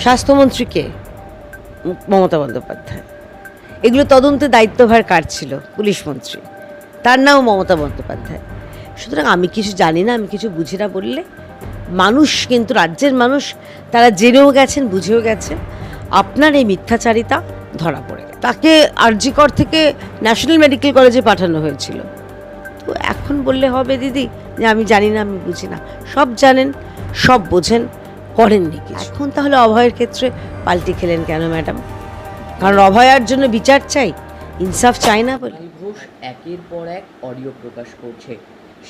স্বাস্থ্যমন্ত্রীকে মমতা বন্দ্যোপাধ্যায়। এগুলো তদন্তে দায়িত্বভার কার ছিল? পুলিশ মন্ত্রী। তার নাম মমতা বন্দ্যোপাধ্যায়। সুতরাং আমি কিছু জানি না, আমি কিছু বুঝি না বললে মানুষ কিন্তু রাজ্যের মানুষ, তারা জেনেও গেছেন, বুঝেও গেছে আপনার এই মিথ্যাচারিতা ধরা পড়ে। তাকে আরজিকর থেকে ন্যাশনাল মেডিকেল কলেজে পাঠানো হয়েছিল। তো এখন বললে হবে দিদি, যে আমি জানি না, আমি বুঝি না। সব জানেন, সব বোঝেন করেননি কিছু। এখন তাহলে অভয়ের ক্ষেত্রে পাল্টি খেলেন কেন ম্যাডাম? কারণ অভয়ার জন্য বিচার চাই ইনসাফ চাই না বলে। ঘোষ একের পর এক অডিও প্রকাশ করছে।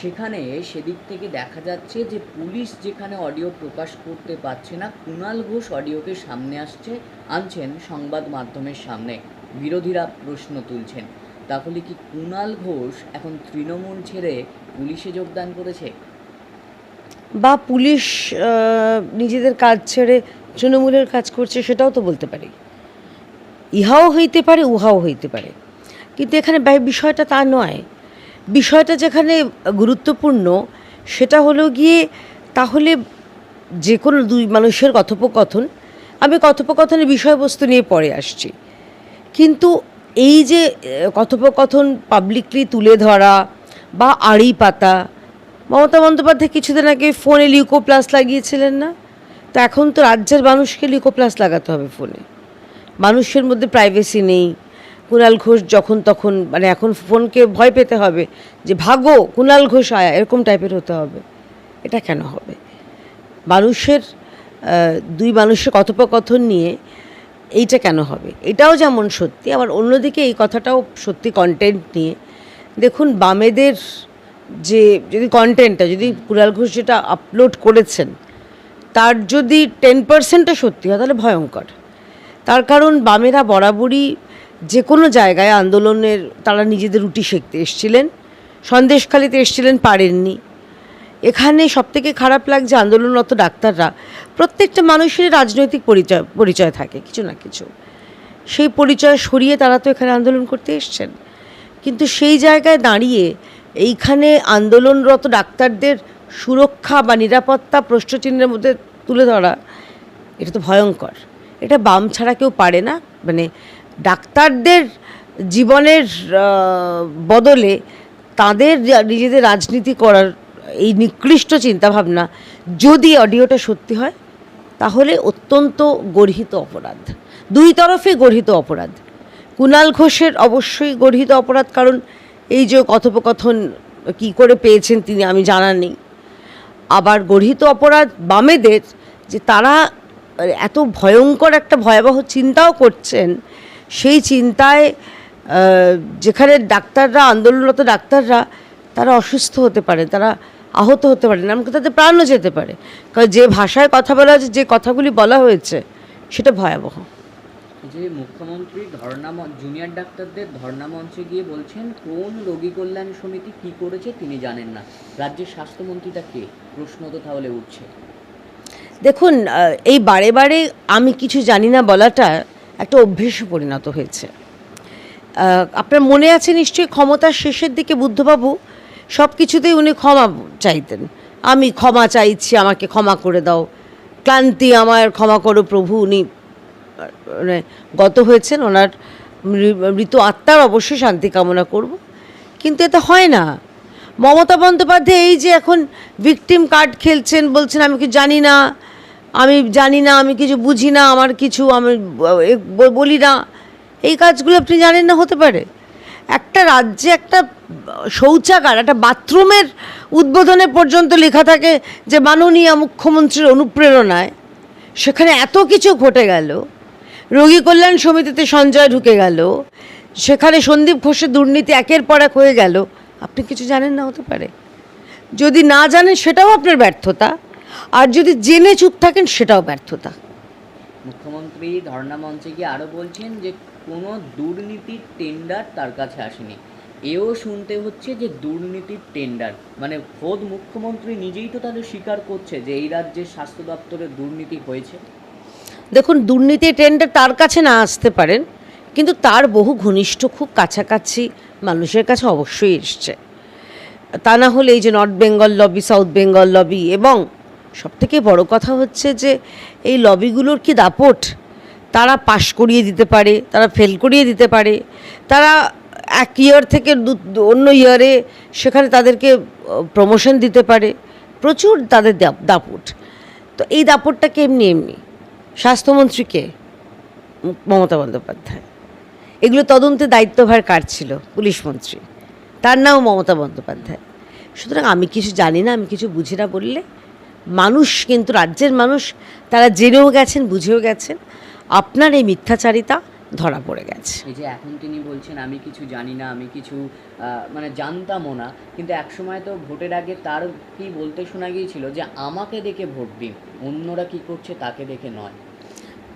সেখানে সেদিক থেকে দেখা যাচ্ছে যে পুলিশ যেখানে অডিও প্রকাশ করতে পারছে না কুণাল ঘোষ অডিওকে সামনে আসছে আনছেন সংবাদ মাধ্যমের সামনে। বিরোধীরা প্রশ্ন তুলছেন তাহলে কি কুণাল ঘোষ এখন তৃণমূল ছেড়ে পুলিশে যোগদান করেছে? বা পুলিশ নিজেদের কাজ ছেড়ে তৃণমূলের কাজ করছে সেটাও তো বলতে পারি। ইহাও হইতে পারে, উহাও হইতে পারে। কিন্তু এখানে বিষয়টা তা নয়। বিষয়টা যেখানে গুরুত্বপূর্ণ সেটা হলো গিয়ে তাহলে যে কোনো দুই মানুষের কথোপকথন, আমি কথোপকথনের বিষয়বস্তু নিয়ে পরে আসছি। কিন্তু এই যে কথোপকথন পাবলিকলি তুলে ধরা বা আড়ি পাতা মমতা বন্দ্যোপাধ্যায় কিছুদিন আগে ফোনে লিউকোপ্লাস লাগিয়েছিলেন না? তো এখন তো রাজ্যের মানুষকে লিউকোপ্লাস লাগাতে হবে ফোনে। মানুষের মধ্যে প্রাইভেসি নেই। কুণাল ঘোষ যখন তখন মানে এখন ফোনকে ভয় পেতে হবে যে ভাগো কুণাল ঘোষ আয়া। এরকম টাইপের হতে হবে। এটা কেন হবে? মানুষের দুই মানুষের কথোপকথন নিয়ে এইটা কেন হবে? এটাও যেমন সত্যি, আবার অন্যদিকে এই কথাটাও সত্যি কন্টেন্ট নিয়ে। দেখুন, বামেদের যে যদি কন্টেন্টটা যদি কুণাল ঘোষ যেটা আপলোড করেছেন, তার যদি টেন পার্সেন্টও সত্যি হয়, তাহলে ভয়ঙ্কর। তার কারণ বামেরা বরাবরই যে কোনো জায়গায় আন্দোলনের তারা নিজেদের রুটি সেঁকতে এসছিলেন, সন্দেশখালিতে এসছিলেন, পারেননি। এখানে সবথেকে খারাপ লাগছে আন্দোলনরত ডাক্তাররা, প্রত্যেকটা মানুষের রাজনৈতিক পরিচয় পরিচয় থাকে, কিছু না কিছু। সেই পরিচয় সরিয়ে তারা তো এখানে আন্দোলন করতে এসছেন। কিন্তু সেই জায়গায় দাঁড়িয়ে এইখানে আন্দোলনরত ডাক্তারদের সুরক্ষা বা নিরাপত্তা প্রশ্নচিহ্নের মধ্যে তুলে ধরা, এটা তো ভয়ঙ্কর। এটা বাম ছাড়া কেউ পারে না। মানে ডাক্তারদের জীবনের বদলে তাদের নিজেদের রাজনীতি করার এই নিকৃষ্ট চিন্তাভাবনা যদি অডিওটা সত্যি হয়, তাহলে অত্যন্ত গর্হিত অপরাধ। দুই তরফে গর্হিত অপরাধ। কুণাল ঘোষের অবশ্যই গর্হিত অপরাধ, কারণ এই যে কথোপকথন কি করে পেয়েছেন তিনি আমি জানা নেই। আবার গর্হিত অপরাধ বামেদের যে তারা এত ভয়ঙ্কর একটা ভয়াবহ চিন্তাও করছেন, সেই চিন্তায় যেখানে ডাক্তাররা, আন্দোলনরত ডাক্তাররা তারা অসুস্থ হতে পারে, তারা আহত হতে পারে এমনকি তাদের প্রাণও যেতে পারে। কারণ যে ভাষায় কথা বলা হয়েছে যে কথাগুলি বলা হয়েছে, সেটা ভয়াবহ। যে মুখ্যমন্ত্রী ধর্ণা জুনিয়র ডাক্তারদের ধর্ণা মঞ্চে গিয়ে বলছেন, কোন রোগী কল্যাণ সমিতি কি করেছে তিনি জানেন না। রাজ্যের স্বাস্থ্যমন্ত্রীটা কে? প্রশ্ন তো তাহলে উঠছে। দেখুন এই বারে বারে আমি কিছু জানি না বলাটা একটা অভ্যেসে পরিণত হয়েছে। আপনার মনে আছে নিশ্চয়ই ক্ষমতার শেষের দিকে বুদ্ধবাবু? সব কিছুতেই উনি ক্ষমা চাইতেন। আমি ক্ষমা চাইছি, আমাকে ক্ষমা করে দাও। ক্লান্তি আমার ক্ষমা করো প্রভু, উনি গত হয়েছেন, ওনার মৃত আত্মার অবশ্যই শান্তি কামনা করব। কিন্তু এটা হয় না। মমতা বন্দ্যোপাধ্যায় এই যে এখন ভিকটিম কার্ড খেলছেন, বলছেন, আমি কিছু জানি না, আমি জানি না, আমি কিছু বুঝি না, আমার কিছু আমি বলি না। এই কাজগুলো আপনি জানেন না, হতে পারে। একটা রাজ্যে একটা শৌচাগার, একটা বাথরুমের উদ্বোধনে পর্যন্ত লেখা থাকে যে, মাননীয় মুখ্যমন্ত্রীর অনুপ্রেরণায় সেখানে এত কিছু ঘটে গেল। রোগী কল্যাণ সমিতিতে সঞ্জয় ঢুকে গেল। সেখানে সন্দীপ ঘোষের দুর্নীতি একের পর এক হয়ে গেল। আপনি কিছু জানেন না হতে পারে। যদি না জানেন, সেটাও আপনার ব্যর্থতা। আর যদি জেনে চুপ থাকেন, সেটাও ব্যর্থতা। মুখ্যমন্ত্রী ধর্ণা মঞ্চে গিয়ে আরও বলছেন যে, কোনো দুর্নীতির টেন্ডার তার কাছে আসেনি। এও শুনতে হচ্ছে যে, দুর্নীতির টেন্ডার মানে খোদ মুখ্যমন্ত্রী নিজেই তো তাহলে স্বীকার করছে যে, এই রাজ্যের স্বাস্থ্য দপ্তরে দুর্নীতি হয়েছে। দেখুন, দুর্নীতি টেন্ডার তার কাছে না আসতে পারেন, কিন্তু তার বহু ঘনিষ্ঠ খুব কাছাকাছি মানুষের কাছে অবশ্যই এসছে। তা না হলে এই যে north Bengal lobby south Bengal lobby এবং সব থেকে বড় কথা হচ্ছে যে এই লবিগুলোর কি দাপট? তারা পাশ করিয়ে দিতে পারে, তারা ফেল করিয়ে দিতে পারে, তারা এক ইয়ার থেকে দু- অন্য ইয়ারে সেখানে তাদেরকে প্রমোশন দিতে পারে। প্রচুর তাদের দাপ- দাপট। তো এই দাপটটাকে এমনি এমনি? স্বাস্থ্যমন্ত্রীকে মমতা বন্দ্যোপাধ্যায়। এগুলো তদন্তে দায়িত্বভার কার ছিল? পুলিশ মন্ত্রী। তার নাম মমতা বন্দ্যোপাধ্যায়। সুতরাং আমি কিছু জানি না, আমি কিছু বুঝি না বললে মানুষ কিন্তু রাজ্যের মানুষ, তারা জেনেও গেছেন, বুঝেও গেছেন, আপনার এই মিথ্যাচারিতা ধরা পড়ে গেছে। এই যে এখন তিনি বলছেন, আমি কিছু জানি না, আমি কিছু মানে জানতামও না, কিন্তু একসময় তো ভোটের আগে তার কি বলতে শোনা গিয়েছিল যে, আমাকে দেখে ভোট দিন, অন্যরা কি করছে তাকে দেখে নয়।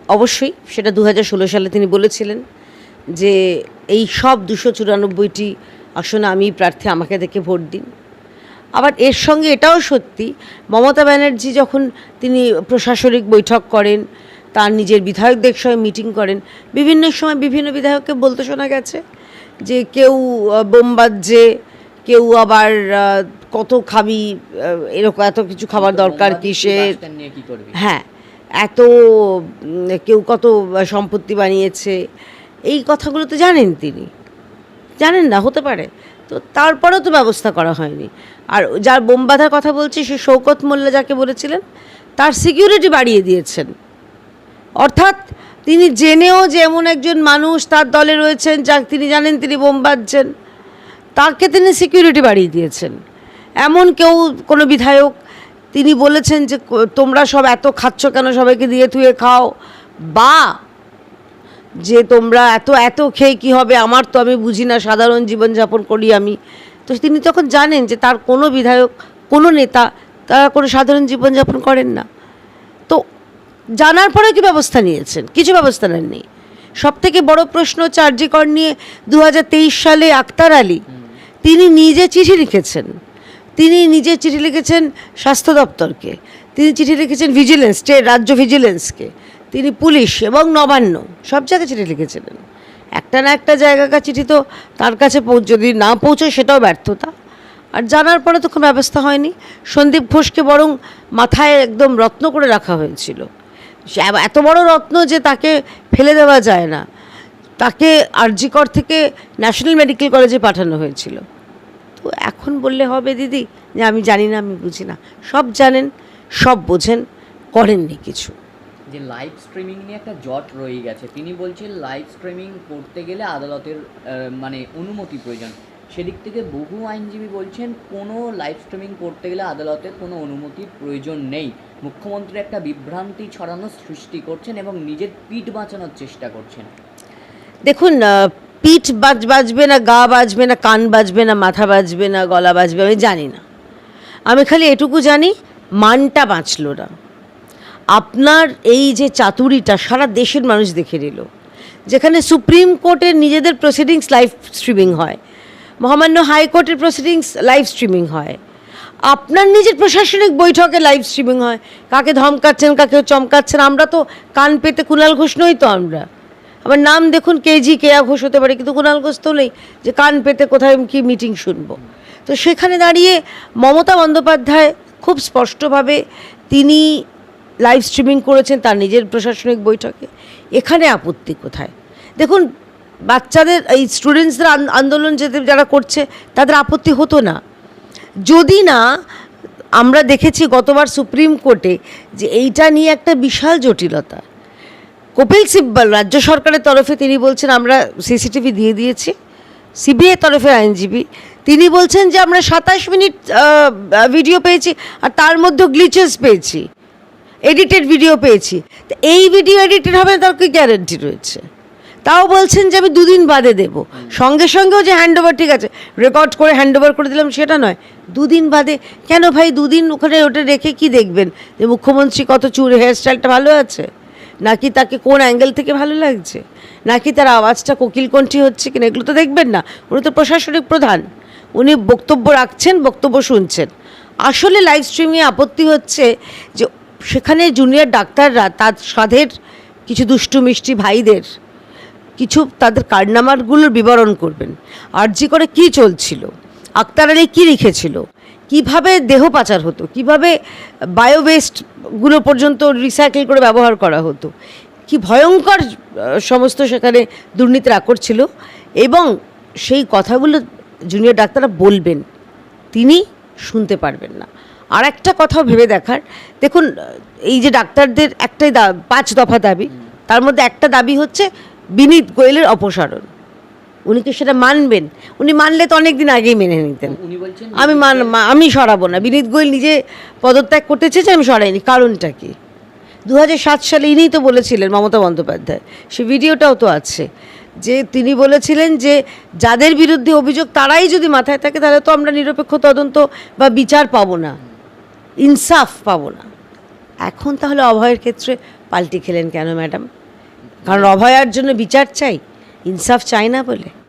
অবশ্যই সেটা দু হাজার ষোলো সালে তিনি বলেছিলেন যে এই সব দুশো চুরানব্বইটি আসনে আমি প্রার্থী আমাকে দেখে ভোট দিন। আবার এর সঙ্গে এটাও সত্যি মমতা ব্যানার্জি যখন তিনি প্রশাসনিক বৈঠক করেন তার নিজের বিধায়কদের সঙ্গে মিটিং করেন বিভিন্ন সময় বিভিন্ন বিধায়ককে বলতে শোনা গেছে যে কেউ বোম বাজছে কেউ আবার কত খাবি এরকম এত কিছু খাবার দরকার কিসের? হ্যাঁ এত কেউ কত সম্পত্তি বানিয়েছে, এই কথাগুলো তো জানেন তিনি। জানেন না, হতে পারে। তো তারপরেও তো ব্যবস্থা করা হয়নি। আর যার বোম বাঁধার কথা বলছি, সে শৌকত মোল্লা যাকে বলেছিলেন, তার সিকিউরিটি বাড়িয়ে দিয়েছেন। অর্থাৎ তিনি জেনেও যে এমন একজন মানুষ তার দলে রয়েছেন, যা তিনি জানেন তিনি বোম বাঁধছেন, তাকে তিনি সিকিউরিটি বাড়িয়ে দিয়েছেন। এমন কেউ, কোনো বিধায়ক তিনি বলেছেন যে তোমরা সব এত খাচ্ছ কেন? সবাইকে দিয়ে থুয়ে খাও। বা যে তোমরা এত এত খেয়ে কী হবে? আমার তো আমি বুঝি না সাধারণ জীবনযাপন করি আমি। তো তিনি তখন জানেন যে তার কোনো বিধায়ক কোনো নেতা তারা কোনো সাধারণ জীবনযাপন করেন না। তো জানার পরে কি ব্যবস্থা নিয়েছেন? কিছু ব্যবস্থা নেননি। সব থেকে বড় প্রশ্ন চার্জিকর নিয়ে দু হাজার তেইশ সালে আক্তার আলী তিনি নিজে চিঠি লিখেছেন। তিনি নিজে চিঠি লিখেছেন স্বাস্থ্য দপ্তরকে, তিনি চিঠি লিখেছেন ভিজিলেন্স স্টেট রাজ্য ভিজিলেন্সকে, তিনি পুলিশ এবং নবান্ন, সব জায়গায় চিঠি লিখেছিলেন। একটা না একটা জায়গাকার চিঠি তো তার কাছে যদি না পৌঁছয় সেটাও ব্যর্থতা। আর জানার পরে তো কোনো ব্যবস্থা হয়নি। সন্দীপ ঘোষকে বরং মাথায় একদম রত্ন করে রাখা হয়েছিল। এত বড় রত্ন যে তাকে ফেলে দেওয়া যায় না। তাকে আরজিকর থেকে ন্যাশনাল মেডিকেল কলেজে পাঠানো হয়েছিল। এখন বললে হবে দিদি? যে আমি জানি না আমি বুঝি না। সব জানেন সব বোঝেন করেননি কিছু। যে লাইভ স্ট্রিমিং নিয়ে একটা জট রয়ে গেছে। তিনি বলছেন লাইভ স্ট্রিমিং করতে গেলে আদালতের মানে অনুমতি প্রয়োজন। সেদিক থেকে বহু আইনজীবী বলছেন কোনো লাইভ স্ট্রিমিং করতে গেলে আদালতের কোনো অনুমতির প্রয়োজন নেই। মুখ্যমন্ত্রী একটা বিভ্রান্তি ছড়ানোর সৃষ্টি করছেন এবং নিজের পিঠ বাঁচানোর চেষ্টা করছেন। দেখুন পিঠ বাজ, বাজবে না, গা বাজবে না, কান বাজবে না, মাথা বাজবে না, গলা বাজবে, আমি জানি না। আমি খালি এটুকু জানি, মানটা বাঁচল না। আপনার এই যে চাতুরিটা সারা দেশের মানুষ দেখে নিল, যেখানে সুপ্রিম কোর্টের নিজেদের প্রসিডিংস লাইভ স্ট্রিমিং হয়, মহামান্য হাইকোর্টের প্রসিডিংস লাইভ স্ট্রিমিং হয়, আপনার নিজের প্রশাসনিক বৈঠকে লাইভ স্ট্রিমিং হয়, কাকে ধমকাচ্ছেন, কাকে চমকাচ্ছেন, আমরা তো কান পেতে কুণাল ঘোষ নই তো আমরা। আমার নাম দেখুন কেজি কেয়া ঘোষ হতে পারে, কিন্তু কুণাল ঘোষ তো নেই, যে কান পেতে কোথায় কি মিটিং শুনব। তো সেখানে দাঁড়িয়ে মমতা বন্দ্যোপাধ্যায় খুব স্পষ্টভাবে তিনি লাইভ স্ট্রিমিং করেছেন তার নিজের প্রশাসনিক বৈঠকে। এখানে আপত্তি কোথায়? দেখুন, বাচ্চাদের, এই স্টুডেন্টসদের আন্দোলন যেতে যারা করছে, তাদের আপত্তি হতো না। যদি না, আমরা দেখেছি গতবার সুপ্রিম কোর্টে যে এইটা নিয়ে একটা বিশাল জটিলতা। কপিল সিব্বল রাজ্য সরকারের তরফে তিনি বলছেন, আমরা সিসিটিভি দিয়ে দিয়েছি। সিবিআই তরফে আইনজীবী। তিনি বলছেন যে, আমরা সাতাশ মিনিট ভিডিও পেয়েছি আর তার মধ্যে গ্লিচেস পেয়েছি। এডিটেড ভিডিও পেয়েছি। তো এই ভিডিও এডিটেড হবে তার কি গ্যারেন্টি রয়েছে? তাও বলছেন যে, আমি দুদিন বাদে দেব। সঙ্গে সঙ্গেও যে হ্যান্ড ওভার ঠিক আছে রেকর্ড করে হ্যান্ড ওভার করে দিলাম সেটা নয়। দুদিন বাদে, কেন ভাই দুদিন ওখানে ওটা রেখে কি দেখবেন? যে মুখ্যমন্ত্রী কত চুর হেয়ারস্টাইলটা ভালো আছে? নাকি তাকে কোন অ্যাঙ্গেল থেকে ভালো লাগছে? নাকি তার আওয়াজটা কোকিল কণ্ঠী হচ্ছে কিনা? এগুলো তো দেখবেন না। উনি তো প্রশাসনিক প্রধান। উনি বক্তব্য রাখছেন, বক্তব্য শুনছেন। আসলে লাইভ স্ট্রিমিংয়ে আপত্তি হচ্ছে যে সেখানে জুনিয়র ডাক্তাররা তার সাধের কিছু দুষ্টু, মিষ্টি ভাইদের কিছু তাদের কারনামারগুলোর বিবরণ করবেন। আর জি করে কি চলছিল? আক্তার আলী কী লিখেছিল? কীভাবে দেহ পাচার হতো? কীভাবে বায়োওয়েস্টগুলো পর্যন্ত রিসাইকেল করে ব্যবহার করা হতো? কি ভয়ঙ্কর সমস্ত সেখানে দুর্নীতির আকর ছিল এবং সেই কথাগুলো জুনিয়র ডাক্তাররা বলবেন, তিনি শুনতে পারবেন না। আর একটা কথাও ভেবে দেখার, দেখুন, এই যে ডাক্তারদের একটাই পাঁচ দফা দাবি, তার মধ্যে একটা দাবি হচ্ছে বিনীত গোয়েলের অপসারণ। উনি কি সেটা মানবেন? উনি মানলে তো অনেক দিন আগেই মেনে নিতেন। আমি মান আমি সরাবো না। বিনীত গোয়েল নিজে পদত্যাগ করতে চেয়েছে আমি সরাইনি। কারণটা কি? দু সাত সালে ইনিই তো বলেছিলেন মমতা বন্দ্যোপাধ্যায়। সে ভিডিওটাও তো আছে। যে তিনি বলেছিলেন যে যাদের বিরুদ্ধে অভিযোগ তারাই যদি মাথায় থাকে তাহলে তো আমরা নিরপেক্ষ তদন্ত বা বিচার পাবো না। ইনসাফ পাবো না। এখন তাহলে অভয়ের ক্ষেত্রে পাল্টি খেলেন কেন ম্যাডাম? কারণ অভয়ার জন্য বিচার চাই। ইনসাফ চাই না বলে